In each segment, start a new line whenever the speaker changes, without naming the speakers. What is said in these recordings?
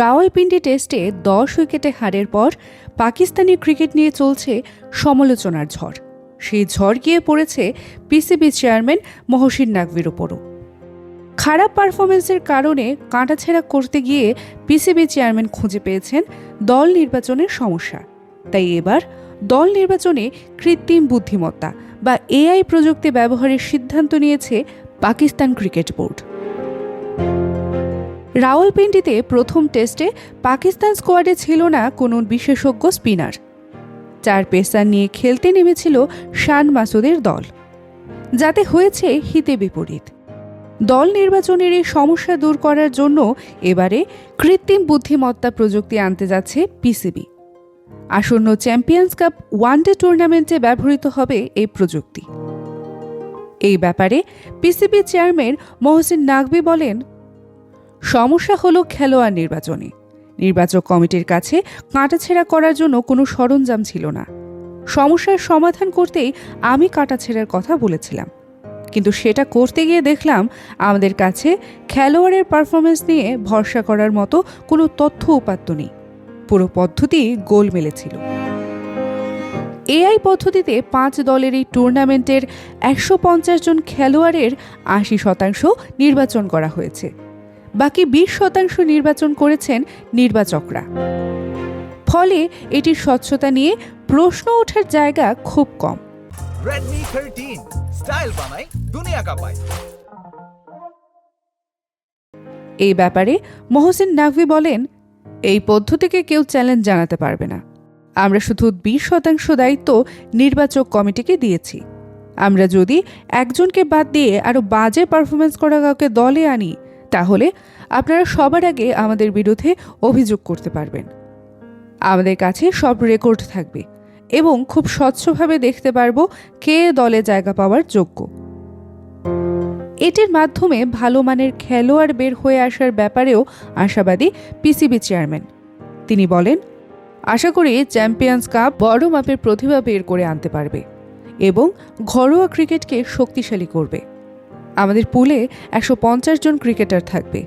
রাওয়ালপিন্ডি টেস্টে দশ উইকেটে হারের পর পাকিস্তানি ক্রিকেট নিয়ে চলছে সমালোচনার ঝড়। সেই ঝড় গিয়ে পড়েছে পিসিবি চেয়ারম্যান মহসিন নাকভির ওপরও। খারাপ পারফরমেন্সের কারণে কাঁটাছেড়া করতে গিয়ে পিসিবি চেয়ারম্যান খুঁজে পেয়েছেন দল নির্বাচনের সমস্যা। তাই এবার দল নির্বাচনে কৃত্রিম বুদ্ধিমত্তা বা এআই প্রযুক্তি ব্যবহারের সিদ্ধান্ত নিয়েছে পাকিস্তান ক্রিকেট বোর্ড। রাওয়ালপিন্ডিতে প্রথম টেস্টে পাকিস্তান স্কোয়াডে ছিল না কোনো বিশেষজ্ঞ স্পিনার। চার পেসার নিয়ে খেলতে নেমেছিল শান মাসুদের দল। যাতে হয়েছে হিতে বিপরীত। দল নির্বাচনের এই সমস্যা দূর করার জন্য এবারে কৃত্রিম বুদ্ধিমত্তা প্রযুক্তি আনতে যাচ্ছে পিসিবি। আসন্ন চ্যাম্পিয়ন্স কাপ ওয়ানডে টুর্নামেন্টে ব্যবহৃত হবে এই প্রযুক্তি। এই ব্যাপারে পিসিবি চেয়ারম্যান মহসিন নাকবি বলেন সমস্যা হলো খেলোয়াড় নির্বাচনে। নির্বাচক কমিটির কাছে কাটাছেড়া করার জন্য কোনো সরঞ্জাম ছিল না। সমস্যার সমাধান করতেই আমি কাটাছেড়ার কথা বলেছিলাম। কিন্তু সেটা করতে গিয়ে দেখলাম আমাদের কাছে খেলোয়াড়ের পারফরমেন্স নিয়ে ভরসা করার মতো কোনো তথ্য উপাত্ত নেই। পুরো পদ্ধতি গোল মেলেছিল এআই পদ্ধতিতে পাঁচ দলের এই টুর্নামেন্টের একশো পঞ্চাশ জন খেলোয়াড়ের আশি শতাংশ নির্বাচন করা হয়েছে। বাকি বিশ শতাংশ নির্বাচন করেছেন নির্বাচকরা। ফলে এটির স্বচ্ছতা নিয়ে প্রশ্ন ওঠার জায়গা খুব কম। এই ব্যাপারে মোহসেন নাকভি বলেন এই পদ্ধতিকে কেউ চ্যালেঞ্জ জানাতে পারবে না। আমরা শুধু বিশ শতাংশ দায়িত্ব নির্বাচক কমিটিকে দিয়েছি। আমরা যদি একজনকে বাদ দিয়ে আরও বাজে পারফরমেন্স করা কাউকে দলে আনি তাহলে আপনারা সবার আগে আমাদের বিরুদ্ধে অভিযোগ করতে পারবেন। আমাদের কাছে সব রেকর্ড থাকবে এবং খুব স্বচ্ছভাবে দেখতে পারব কে দলে জায়গা পাওয়ার যোগ্য। এটির মাধ্যমে ভালো মানের খেলোয়াড় বের হয়ে আসার ব্যাপারেও আশাবাদী পিসিবি চেয়ারম্যান। তিনি বলেন, আশা করি চ্যাম্পিয়ন্স কাপ বড় মাপের প্রতিভা বের করে আনতে পারবে এবং ঘরোয়া ক্রিকেটকে শক্তিশালী করবে। আমাদের পুলে একশো পঞ্চাশ জন ক্রিকেটার থাকবে।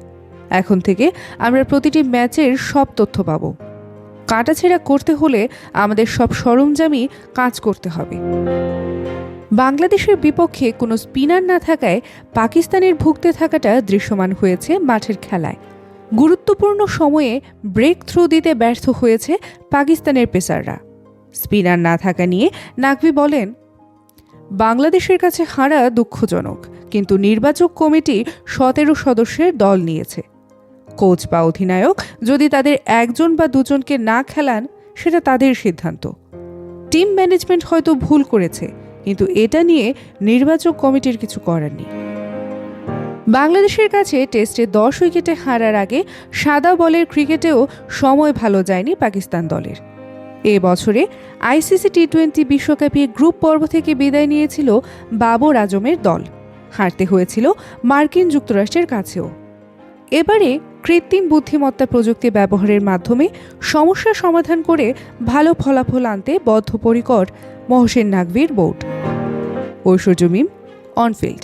এখন থেকে আমরা প্রতিটি ম্যাচের সব তথ্য পাব। কাটাছেড়া করতে হলে আমাদের সব সরঞ্জামই কাজ করতে হবে। বাংলাদেশের বিপক্ষে কোনো স্পিনার না থাকায় পাকিস্তানের ভুগতে থাকাটা দৃশ্যমান হয়েছে মাঠের খেলায়। গুরুত্বপূর্ণ সময়ে ব্রেক থ্রু দিতে ব্যর্থ হয়েছে পাকিস্তানের পেসাররা। স্পিনার না থাকা নিয়ে নাকভি বলেন, বাংলাদেশের কাছে হারা দুঃখজনক। কিন্তু নির্বাচক কমিটি সতেরো সদস্যের দল নিয়েছে। কোচ বা অধিনায়ক যদি তাদের একজন বা দুজনকে না খেলান, সেটা তাদের সিদ্ধান্ত। টিম ম্যানেজমেন্ট হয়তো ভুল করেছে, কিন্তু এটা নিয়ে নির্বাচক কমিটির কিছু করার নেই। বাংলাদেশের কাছে টেস্টে দশ উইকেটে হারার আগে সাদা বলের ক্রিকেটেও সময় ভালো যায়নি পাকিস্তান দলের। এ বছরে আইসিসি টি টোয়েন্টি বিশ্বকাপে গ্রুপ পর্ব থেকে বিদায় নিয়েছিল বাবর আজমের দল। হারতে হয়েছিল মার্কিন যুক্তরাষ্ট্রের কাছেও। এবারে কৃত্রিম বুদ্ধিমত্তা প্রযুক্তি ব্যবহারের মাধ্যমে সমস্যা সমাধান করে ভালো ফলাফল আনতে বদ্ধপরিকর মহসেন নাকভির বোর্ড। ঐশ্বর্য মিম, অনফিল্ড।